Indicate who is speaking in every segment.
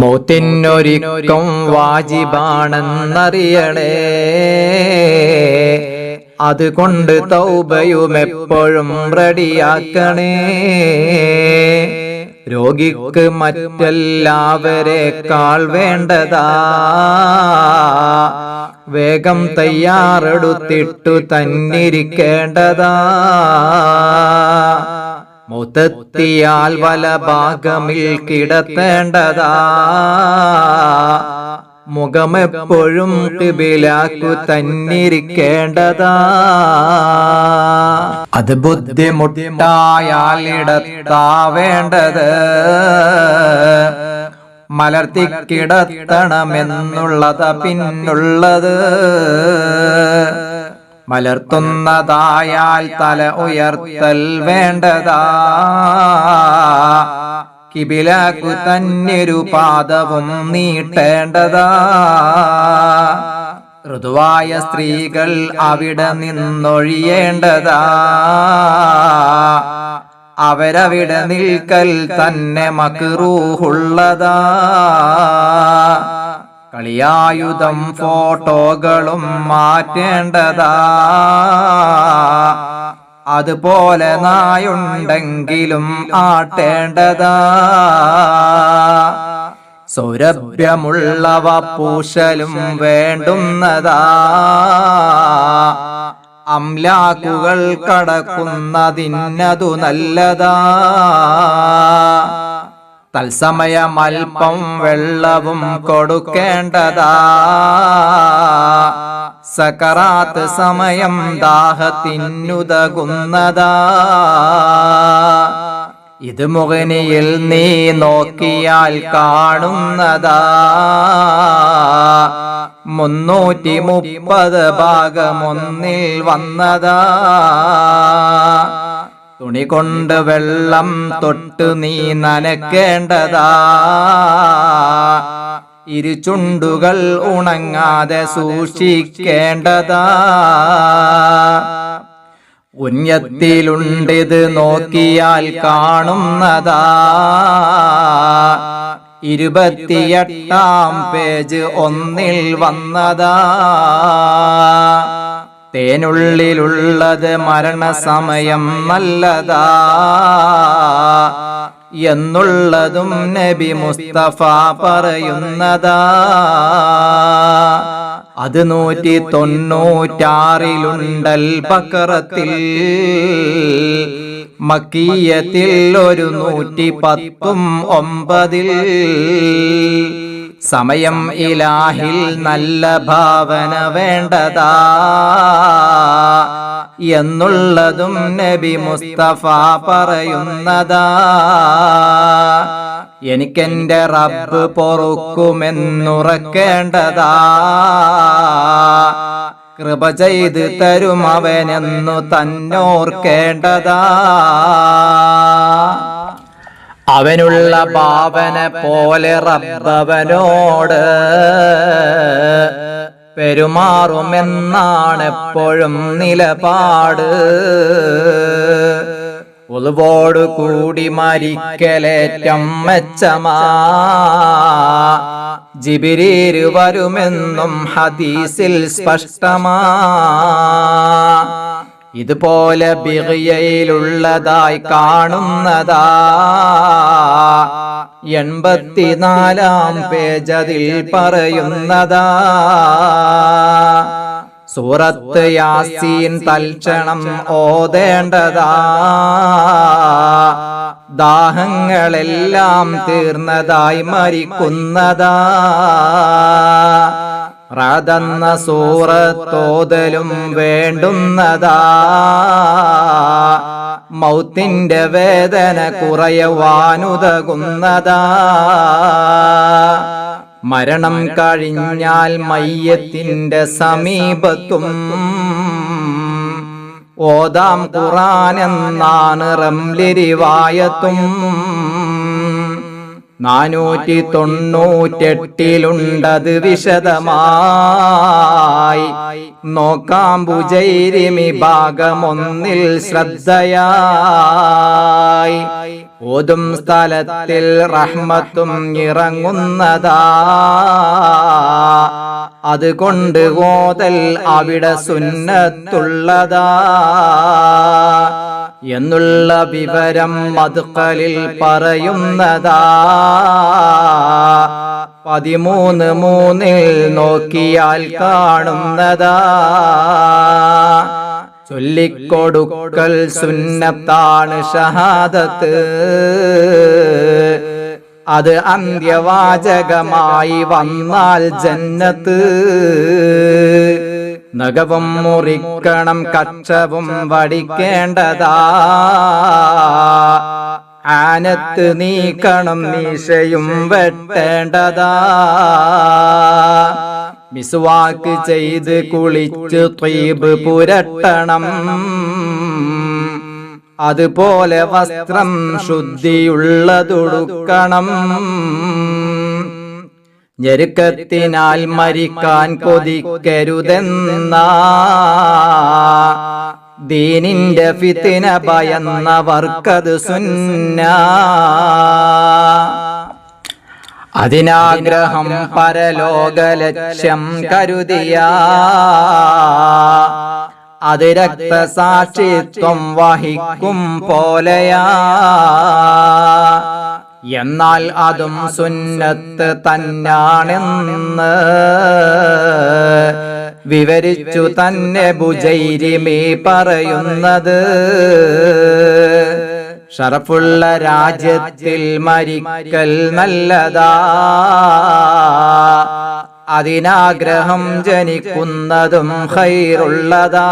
Speaker 1: മൗത്തിനൊരിക്കം വാജിബാണെന്നറിയണേ. അതുകൊണ്ട് തൗബയും എപ്പോഴും റെഡിയാക്കണേ. രോഗിക്ക് മറ്റെല്ലാവരെക്കാൾ വേണ്ടതാ. വേഗം തയ്യാറെടുത്തിട്ടു തന്നിരിക്കേണ്ടതാ. മുത്തത്തിയാൽ വല ഭാഗമിൽ കിടത്തേണ്ടതാ. മുഖമെപ്പോഴും കിബിലാക്കു തന്നിരിക്കേണ്ടതാ. അത് ബുദ്ധിമുട്ടായാൽ ഇടത്താവേണ്ടത് മലർത്തി കിടത്തണമെന്നുള്ളത് പിന്നുള്ളത്. മലർത്തുന്നതായാൽ തല ഉയർത്തൽ വേണ്ടതാ. കിബിലാക്കു തന്നൊരു പാദവും നീട്ടേണ്ടതാ. ഋതുവായ സ്ത്രീകൾ അവിടെ നിന്നൊഴിയേണ്ടതാ. അവരവിടെ നിൽക്കൽ തന്നെ മക്രൂഹുള്ളതാ. കളിയായുധം ഫോട്ടോകളും മാറ്റേണ്ടതാ. അതുപോലെ നായുണ്ടെങ്കിലും ആട്ടേണ്ടതാ. സൗരഭ്യമുള്ളവ പൂശലും വേണ്ടുന്നതാ. അംലാക്കുകൾ കടക്കുന്നതിന്നതു നല്ലതാ. തത്സമയം അല്പം വെള്ളവും കൊടുക്കേണ്ടതാ. സകറാത്ത് സമയം ദാഹത്തിനുതകുന്നതാ. ഇത് മുഖനിയിൽ നീ നോക്കിയാൽ കാണുന്നതാ. മുന്നൂറ്റി മുപ്പത് ഭാഗമൊന്നിൽ വന്നതാ. തുണി കൊണ്ട് വെള്ളം തൊട്ട് നീ നനക്കേണ്ടതാ. ഇരുചുണ്ടുകൾ ഉണങ്ങാതെ സൂക്ഷിക്കേണ്ടതാ. ഉന്നത്തിലുണ്ടിത് നോക്കിയാൽ കാണുന്നതാ. ഇരുപത്തിയെട്ടാം പേജ് ഒന്നിൽ വന്നതാ. തേനുള്ളിലുള്ളത് മരണസമയം നല്ലതാ എന്നുള്ളതും നബി മുസ്തഫ പറയുന്നതാ. അത് നൂറ്റി തൊണ്ണൂറ്റാറിലുണ്ടൽ ബക്കറത്തിൽ മക്കീയത്തിൽ ഒരു നൂറ്റി പത്തും ഒമ്പതിൽ. സമയം ഇലാഹിൽ നല്ല ഭാവന വേണ്ടതാ എന്നുള്ളതും നബി മുസ്തഫ പറയുന്നതാ. എനിക്കെന്റെ റബ്ബ് പൊറുക്കുമെന്നുറക്കേണ്ടതാ. കൃപ ചെയ്ത് തരും അവനെന്നു തന്നോർക്കേണ്ടതാ. അവനുള്ള ഭാവന പോലെ റബ്ബവനോട് പെരുമാറുമെന്നാണ് എപ്പോഴും നിലപാട്. ഉളുവോട് കൂടി മരിക്കലേറ്റം മെച്ചമാ. ജിബിരീര് വരുമെന്നും ഹദീസിൽ സ്പഷ്ടമാ. ഇതുപോലെ ബിഗയയിലുള്ളതായി കാണുന്നതാ. എൺപത്തിനാലാം പേജതിൽ പറയുന്നതാ. സൂറത്ത് യാസീൻ തൽക്ഷണം ഓതേണ്ടതാ. ദാഹങ്ങളെല്ലാം തീർന്നതായി മരിക്കുന്നതാ. റാതെന്ന സൂറത്തോതലും വേണ്ടുന്നതാ. മൗത്തിന്റെ വേദന കുറയുവാനുതകുന്നതാ. മരണം കഴിഞ്ഞാൽ മയ്യത്തിന്റെ സമീപത്തും ഓദാം ഖുറാൻ എന്നാണ് റംലിരിവായത്തും. നാനൂറ്റി തൊണ്ണൂറ്റെട്ടിലുണ്ടത് വിശദമായി. നോക്കാം ബുജൈരിമി ഭാഗമൊന്നിൽ ശ്രദ്ധയായി. ഓതും സ്ഥലത്തിൽ റഹ്മത്തും ഇറങ്ങുന്നതാ. അതുകൊണ്ട് ഓതൽ അവിടെ സുന്നത്തുള്ളതാ. എന്നുള്ള വിവരം മതുക്കലിൽ പറയുന്നതാ. പതിമൂന്ന് മൂന്നിൽ നോക്കിയാൽ കാണുന്നതാ. ചൊല്ലിക്കൊടുക്കൽ സുന്നത്താണ് ഷഹാദത്ത്. അത് അന്ത്യവാചകമായി വന്നാൽ ജന്നത്ത്. നഖവും മുറിക്കണം കച്ചവും വടിക്കേണ്ടതാ. ആനത്ത് നീക്കണം മീശയും വെട്ടേണ്ടതാ. മിസ്വാക്ക് ചെയ്ത് കുളിച്ച് ത്വീബ് പുരട്ടണം. അതുപോലെ വസ്ത്രം ശുദ്ധിയുള്ളതൊടുക്കണം ഞെരുക്കത്തിനാൽ മരിക്കാൻ കൊതിക്കരുതെന്ന. ദീനിന്റെ ഫിത്തിന ഭയന്നവർക്കത് സുന്ന. അതിനാഗ്രഹം പരലോക ലക്ഷ്യം കരുതിയ. അത് രക്തസാക്ഷിത്വം വഹിക്കും പോലെയാ. എന്നാൽ അതും സുന്നത്ത് തന്നാണെന്ന് വിവരിച്ചു തന്നെ ബുജൈരിമീ പറയുന്നത്. ഷറഫുള്ള രാജ്യത്തിൽ മരിക്കൽ നല്ലതാ. അതിനാഗ്രഹം ജനിക്കുന്നതും ഹൈറുള്ളതാ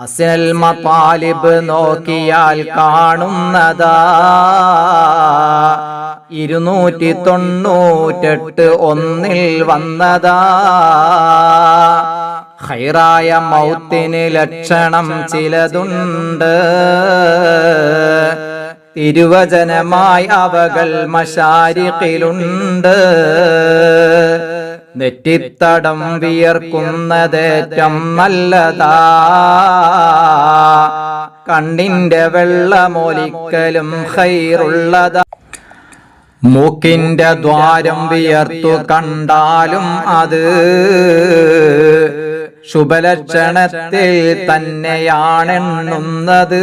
Speaker 1: അസൽ മതാലിബ് നോക്കിയാൽ കാണുന്നതാ. ഇരുന്നൂറ്റി തൊണ്ണൂറ്റെട്ട് ഒന്നിൽ വന്നതാ. ഹൈറായ മൗത്തിന് ലക്ഷണം ചിലതുണ്ട്. തിരുവചനമായി അവകൾ മശാരിക്കിലുണ്ട് നെറ്റിത്തടം വിയർക്കുന്നതേറ്റം നല്ലതാ. കണ്ണിന്റെ വെള്ളമൊലിക്കലും ഹൈറുള്ളതാ. മൂക്കിന്റെ ദ്വാരം വിയർത്തു കണ്ടാലും അത് ശുഭലക്ഷണത്തിൽ തന്നെയാണെണ്ണുന്നത്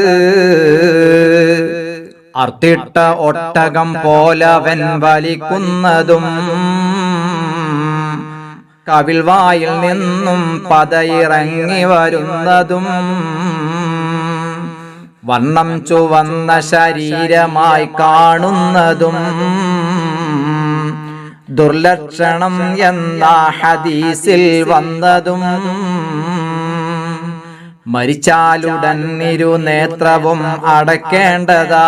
Speaker 1: അർത്തിട്ട ഒട്ടകം പോലവൻ വലിക്കുന്നതും കവിൾവായിൽ നിന്നും പതയിറങ്ങി വരുന്നതും വണ്ണം ചുവന്ന ശരീരമായി കാണുന്നതും ദുർലക്ഷണം എന്ന ഹദീസിൽ വന്നതും മരിച്ചാലുടൻ ഇരുനേത്രവും അടയ്ക്കേണ്ടതാ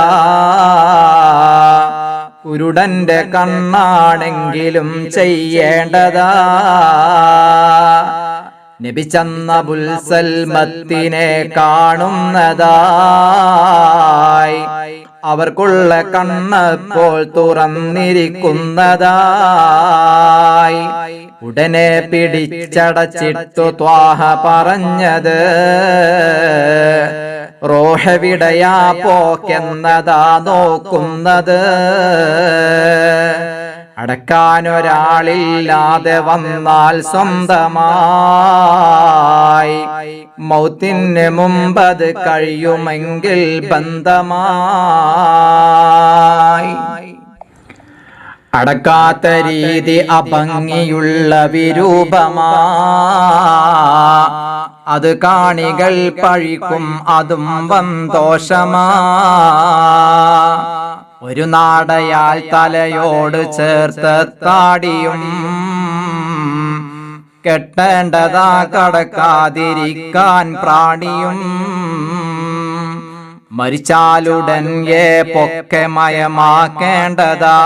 Speaker 1: കുരുടന്റെ കണ്ണാണെങ്കിലും ചെയ്യേണ്ടതാ. നബിച്ചന്ന ബുൽസൽമത്തിനെ കാണുന്നതായി. അവർക്കുള്ള കണ്ണപ്പോൾ തുറന്നിരിക്കുന്നതായി. ഉടനെ പിടിച്ചടച്ചിട്ടു ത്വാഹ പറഞ്ഞത്. റോഹവിടയാ പോക്കെന്നതാ നോക്കുന്നത്. അടക്കാനൊരാളില്ലാതെ വന്നാൽ സ്വന്തമായി. മൗത്തിന് മുമ്പത് കഴിയുമെങ്കിൽ ബന്ധമായി. അടക്കാത്ത രീതി അഭംഗിയുള്ള വിരൂപമാ അത് കാണികൾ പഴിക്കും അതും വന്തോഷമാ ഒരു നാടയാൽ തലയോട് ചേർത്ത് താടിയും കെട്ടേണ്ടതാ കടക്കാതിരിക്കാൻ പ്രാണിയും. മരിച്ചാലുടൻ ഏ പൊക്കെ മയമാക്കേണ്ടതാ.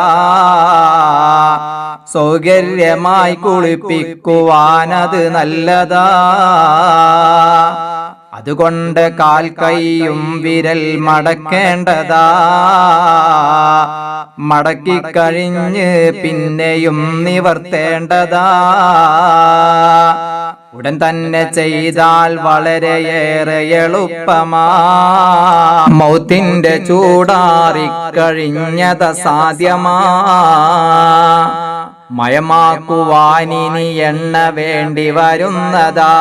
Speaker 1: സൗകര്യമായി കുളിപ്പിക്കുവാനത് നല്ലതാ. അതുകൊണ്ട് കാൽ കൈയും വിരൽ മടക്കേണ്ടതാ. മടക്കിക്കഴിഞ്ഞ് പിന്നെയും നിവർത്തേണ്ടതാ. ഉടൻ തന്നെ ചെയ്താൽ വളരെയേറെ എളുപ്പമാ. മൗത്തിന്റെ ചൂടാറിക്കഴിഞ്ഞത സാധ്യമാ. മയമാക്കുവാനിനി എണ്ണ വേണ്ടി വരുന്നതാ.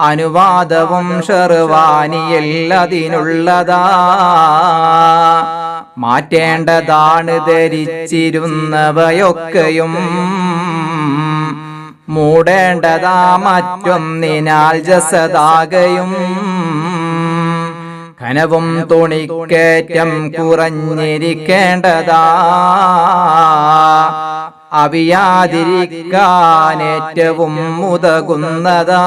Speaker 1: അനുവാദവും ഷെർവാനിയിൽ അതിനുള്ളതാ. മാറ്റേണ്ടതാണ് ധരിച്ചിരുന്നവയൊക്കെയും. മൂടേണ്ടതാ മറ്റൊന്നിനാൽ ജസതാകയും ഖനവും തുണിക്കേറ്റം കുറഞ്ഞിരിക്കേണ്ടതാ. അവിയാതിരിക്കാനേറ്റവും ഉതകുന്നതാ.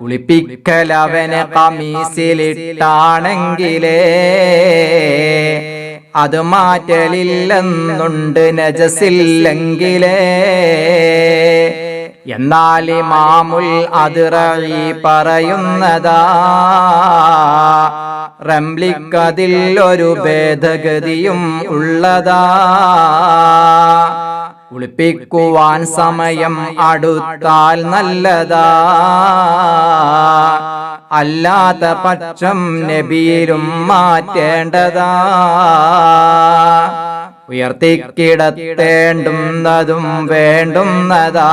Speaker 1: കുളിപ്പിക്കലവനെ കമീസിലിട്ടാണെങ്കിലേ അത് മാറ്റലില്ലെന്നുണ്ട് നജസില്ലെങ്കിലേ. എന്നാൽ മാമുൽ അതിറയി പറയുന്നതാ റംലിക്കതിൽ ഒരു ഭേദഗതിയും ഉള്ളതാ. കുളിപ്പിക്കുവാൻ സമയം അടുത്താൽ നല്ലതാ. അല്ലാത്ത പക്ഷം നബിയിലും മാറ്റേണ്ടതാ. ഉയർത്തിക്കിടത്തേണ്ടുന്നതും വേണ്ടുന്നതാ.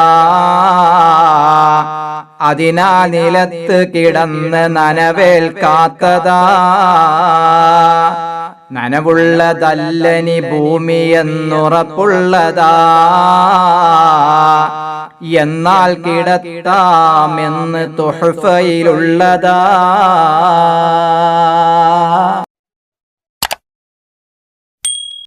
Speaker 1: അതിനാ നിലത്ത് കിടന്ന് നനവേൽക്കാത്തതാ. നനവുള്ളതല്ലനി ഭൂമി എന്നുറപ്പുള്ളതാ എന്നാൽ കിടത്താമെന്ന് തുഹഫയിലുള്ളതാ.